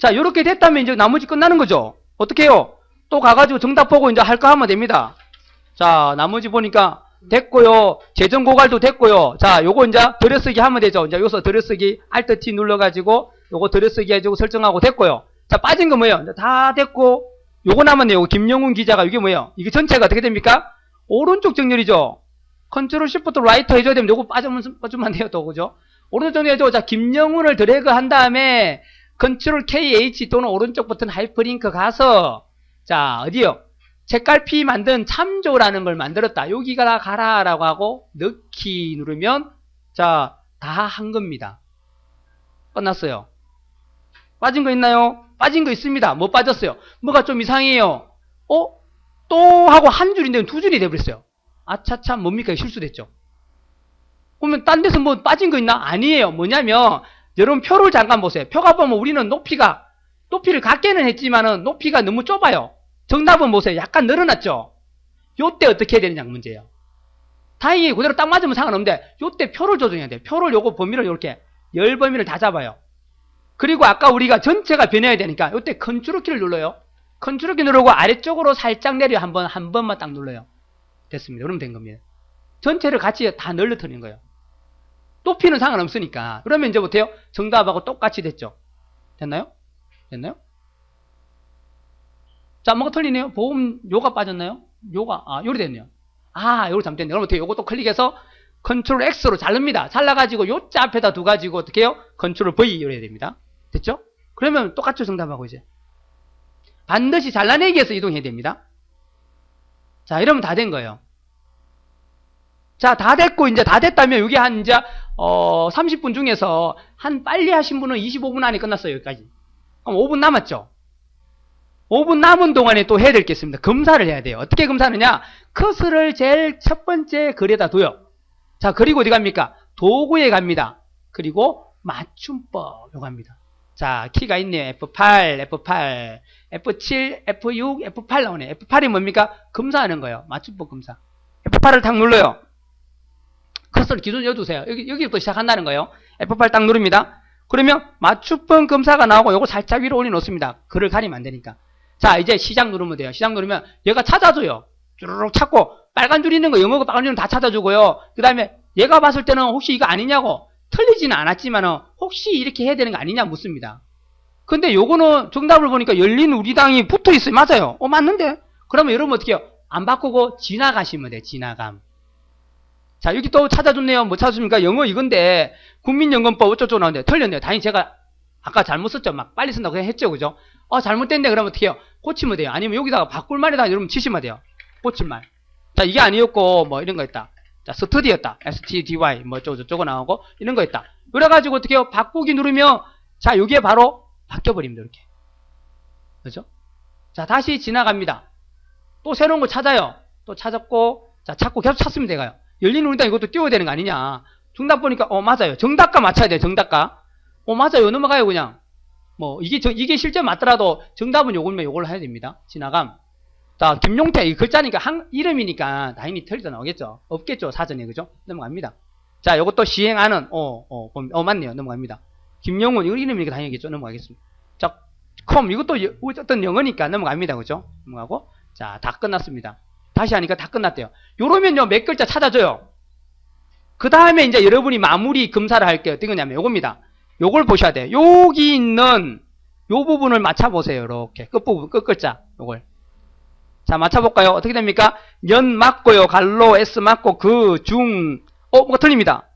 자, 요렇게 됐다면 이제 나머지 끝나는 거죠. 어떻게 해요? 또 가가지고 정답 보고 이제 할 거 하면 됩니다. 자, 나머지 보니까 됐고요. 재정 고갈도 됐고요. 자, 요거 이제 들여쓰기 하면 되죠. 이제 여기서 들여쓰기 Alt T 눌러가지고 요거 들여쓰기 해주고 설정하고 됐고요. 자, 빠진 거 뭐예요? 다 됐고 요거 남았네요. 김영훈 기자가 이게 뭐예요? 이게 전체가 어떻게 됩니까? 오른쪽 정렬이죠. 컨트롤 시프트 라이터 해줘야 되면 요거 빠지면 빠지면 안 돼요, 또 그죠? 오른쪽 정렬해줘. 자, 김영훈을 드래그 한 다음에 컨트롤 KH 또는 오른쪽 버튼 하이퍼링크 가서 자, 어디요? 책갈피 만든 참조라는 걸 만들었다. 여기가 가라 라고 하고 넣기 누르면 자, 다 한 겁니다. 끝났어요. 빠진 거 있나요? 빠진 거 있습니다. 뭐 빠졌어요? 뭐가 좀 이상해요. 어? 또 하고 한 줄인데 두 줄이 돼버렸어요. 아차차 뭡니까? 실수됐죠. 그러면 딴 데서 뭐 빠진 거 있나? 아니에요. 뭐냐면 여러분 표를 잠깐 보세요. 표가 보면 우리는 높이가 높이를 갖게는 했지만은 높이가 너무 좁아요. 정답은 보세요. 약간 늘어났죠. 요때 어떻게 해야 되느냐 문제예요. 다행히 그대로 딱 맞으면 상관없는데 요때 표를 조정해야 돼요. 표를 요거 범위를 이렇게 열 범위를 다 잡아요. 그리고 아까 우리가 전체가 변해야 되니까 요때 컨트롤 키를 눌러요. 컨트롤 키 누르고 아래쪽으로 살짝 내려 한번 한 번만 딱 눌러요. 됐습니다. 그러면 된 겁니다. 전체를 같이 다 늘러뜨리는 거예요. 높이는 상관없으니까. 그러면 이제 못해요? 정답하고 똑같이 됐죠. 됐나요? 됐나요? 자, 뭐가 틀리네요? 보험 요가 빠졌나요? 요가 아 요리 됐네요. 아 요리 잘못됐네요. 그럼 어떻게? 요것도 클릭해서 컨트롤 X로 잘릅니다. 잘라가지고 요자 앞에다 두가지고 어떻게 해요? 컨트롤 V 이래야 됩니다. 됐죠? 그러면 똑같죠 정답하고 이제. 반드시 잘라내기해서 이동해야 됩니다. 자 이러면 다 된 거예요. 자, 다 됐고, 이제 다 됐다면, 이게 한, 이제, 어, 30분 중에서, 한 빨리 하신 분은 25분 안에 끝났어요, 여기까지. 그럼 5분 남았죠? 5분 남은 동안에 또 해야 될 게 있습니다. 검사를 해야 돼요. 어떻게 검사하느냐? 커스를 제일 첫 번째 글에다 둬요. 자, 그리고 어디 갑니까? 도구에 갑니다. 그리고 맞춤법, 요거 합니다. 자, 키가 있네요. F8, F8, F7, F6, F8 나오네. F8이 뭡니까? 검사하는 거예요. 맞춤법 검사. F8을 탁 눌러요. 커서를 기준 여두세요. 여기, 여기부터 시작한다는 거예요. F8 딱 누릅니다. 그러면 맞춤법 검사가 나오고 요거 살짝 위로 올려놓습니다. 글을 가리면 안 되니까. 자, 이제 시작 누르면 돼요. 시작 누르면 얘가 찾아줘요. 쭈르륵 찾고 빨간 줄 있는 거 영어고 빨간 줄은 다 찾아주고요. 그 다음에 얘가 봤을 때는 혹시 이거 아니냐고 틀리지는 않았지만은 혹시 이렇게 해야 되는 거 아니냐 묻습니다. 근데 요거는 정답을 보니까 열린 우리 당이 붙어 있어요. 맞아요. 어, 맞는데? 그러면 여러분 어떻게 해요? 안 바꾸고 지나가시면 돼요. 지나감. 자, 여기 또 찾아줬네요. 뭐 찾아줍니까? 영어 이건데, 국민연금법 어쩌고 나오는데, 틀렸네요. 다행히 제가 아까 잘못 썼죠. 막 빨리 쓴다고 했죠. 그죠? 어, 잘못됐네. 그러면 어떻게 해요? 고치면 돼요. 아니면 여기다가 바꿀 말에다 여러분 치시면 돼요. 고칠 말. 자, 이게 아니었고, 뭐 이런 거 있다. 자, 스터디였다. stdy, 뭐 어쩌고 저쩌고 나오고, 이런 거 있다. 그래가지고 어떻게 해요? 바꾸기 누르면, 자, 여기에 바로 바뀌어버립니다. 이렇게. 그죠? 자, 다시 지나갑니다. 또 새로운 거 찾아요. 또 찾았고, 자, 찾고 계속 찾으면 돼가요. 열린 우리당 이것도 띄워야 되는 거 아니냐. 정답 보니까, 어, 맞아요. 정답과 맞춰야 돼요. 정답과. 어, 맞아요. 넘어가요, 그냥. 뭐, 이게, 저- 이게 실제 맞더라도 정답은 요걸면 요걸 해야 됩니다. 지나감. 자, 김용태, 이 글자니까, 한, 이름이니까 당연히 틀리다 나오겠죠. 없겠죠. 사전에. 그죠? 넘어갑니다. 자, 요것도 시행하는, 어, 어, 봄- 어, 맞네요. 넘어갑니다. 김영훈, 이거 이름이니까 당연히겠죠. 넘어가겠습니다. 자, 컴, 이것도 여- 어떤 영어니까 넘어갑니다. 그죠? 넘어가고. 자, 다 끝났습니다. 다시 하니까 다 끝났대요. 요러면요, 몇 글자 찾아줘요. 그 다음에 이제 여러분이 마무리 검사를 할 게 어떤 거냐면 요겁니다. 요걸 보셔야 돼요. 여기 있는 요 부분을 맞춰보세요. 이렇게. 끝부분, 끝글자. 요걸. 자, 맞춰볼까요? 어떻게 됩니까? 연 맞고요. 갈로 S 맞고 그, 중. 어, 뭐가 틀립니다.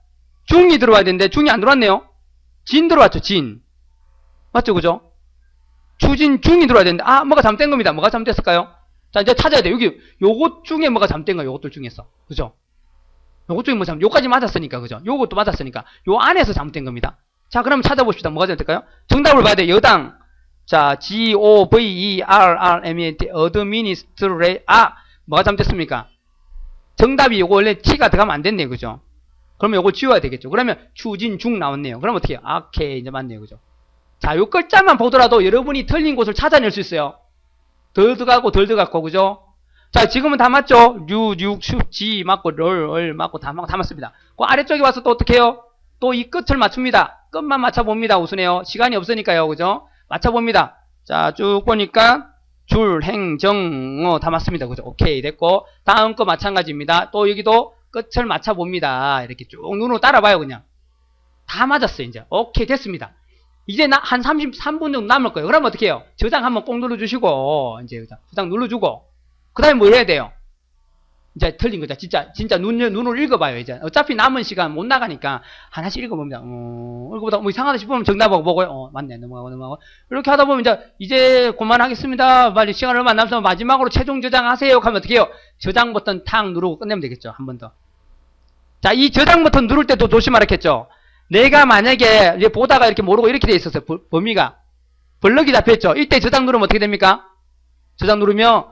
중이 들어와야 되는데 중이 안 들어왔네요. 진 들어왔죠. 진. 맞죠? 그죠? 추진 중이 들어와야 되는데 아, 뭐가 잘못된 겁니다. 뭐가 잘못됐을까요? 자, 이제 찾아야 돼요. 여기 요것 중에 뭐가 잘못된 거예요. 요것들 중에서. 그죠? 요것 중에 뭐 잘못, 요까지 맞았으니까. 그죠? 요것도 맞았으니까. 요 안에서 잘못된 겁니다. 자, 그럼 찾아봅시다. 뭐가 잘못될까요? 정답을 봐야 돼요. 여당. 자, G, O, V, E, R, R, M, E, T, 어드미니스트레, 아, 뭐가 잘못됐습니까? 정답이 요거 원래 T가 들어가면 안 됐네요. 그죠? 그러면 요거 지워야 되겠죠. 그러면 추진 중 나왔네요. 그럼 어떻게 해요? 아, 오케이. 이제 맞네요. 그죠? 자, 요 글자만 보더라도 여러분이 틀린 곳을 찾아낼 수 있어요. 덜 들어가고 덜 들어갔고, 그죠? 자, 지금은 다 맞죠? 류, 육, 슈, 지 맞고, 럴, 얼 맞고 다, 맞- 다 맞습니다. 그 아래쪽에 와서 또 어떻게 해요? 또 이 끝을 맞춥니다. 끝만 맞춰봅니다. 우선해요. 시간이 없으니까요. 그죠? 맞춰봅니다. 자, 쭉 보니까 줄, 행, 정, 어, 다 맞습니다. 그죠? 오케이. 됐고. 다음 거 마찬가지입니다. 또 여기도 끝을 맞춰봅니다. 이렇게 쭉 눈으로 따라봐요, 그냥. 다 맞았어요, 이제. 오케이. 됐습니다. 이제 나, 한 33분 정도 남을 거예요. 그러면 어떻게 해요? 저장 한번 꼭 눌러주시고, 이제, 저장 눌러주고, 그 다음에 뭐 해야 돼요? 이제 틀린 거죠. 진짜, 진짜 눈, 눈을 읽어봐요, 이제. 어차피 남은 시간 못 나가니까, 하나씩 읽어봅니다. 어, 읽어보다 뭐 이상하다 싶으면 정답하고 보고요. 어, 맞네. 넘어가고, 넘어가고. 이렇게 하다 보면 이제, 이제 그만하겠습니다. 빨리 시간을 얼마 안 남아서 마지막으로 최종 저장하세요. 하면 어떻게 해요? 저장 버튼 탁 누르고 끝내면 되겠죠. 한 번 더. 자, 이 저장 버튼 누를 때도 조심하랬겠죠. 내가 만약에 보다가 이렇게 모르고 이렇게 돼 있었어요. 버- 범위가. 블럭이 잡혔죠. 이때 저장 누르면 어떻게 됩니까? 저장 누르면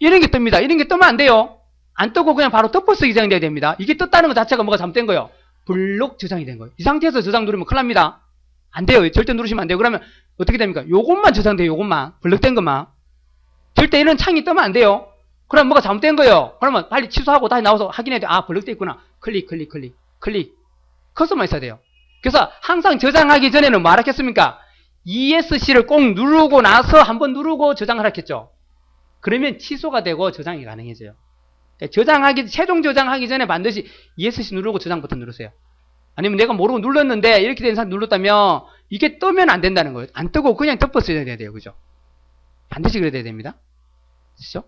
이런 게 뜹니다. 이런 게 뜨면 안 돼요. 안 뜨고 그냥 바로 덮어서 저장이 돼야 됩니다. 이게 떴다는 것 자체가 뭐가 잘못된 거예요. 블록 저장이 된 거예요. 이 상태에서 저장 누르면 큰일 납니다. 안 돼요. 절대 누르시면 안 돼요. 그러면 어떻게 됩니까? 요것만 저장돼요. 요것만. 블럭된 것만. 절대 이런 창이 뜨면 안 돼요. 그럼 뭐가 잘못된 거예요. 그러면 빨리 취소하고 다시 나와서 확인해야 돼. 아, 블럭돼 있구나. 클릭, 클릭, 클릭, 클릭. 커서만 있어야 돼요. 그래서 항상 저장하기 전에는 뭐 하라겠습니까? ESC를 꼭 누르고 나서 한번 누르고 저장을 하겠죠. 그러면 취소가 되고 저장이 가능해져요. 예, 저장하기, 최종 저장하기 전에 반드시 ESC 누르고 저장 버튼 누르세요. 아니면 내가 모르고 눌렀는데 이렇게 된 상태 눌렀다면 이게 뜨면 안 된다는 거예요. 안 뜨고 그냥 해야 돼요. 그죠? 반드시 그래야 됩니다. 그죠?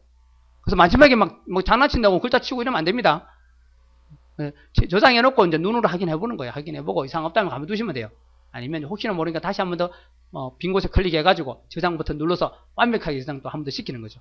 그래서 마지막에 막, 뭐 장난친다고 글자 치고 이러면 안 됩니다. 예, 저- 저장해놓고 이제 눈으로 확인해보는 거예요. 확인해보고 이상 없다면 가만두시면 돼요. 아니면 혹시나 모르니까 다시 한 번 더, 어, 빈 곳에 클릭해가지고 저장 버튼 눌러서 완벽하게 저장 또 한 번 더 시키는 거죠.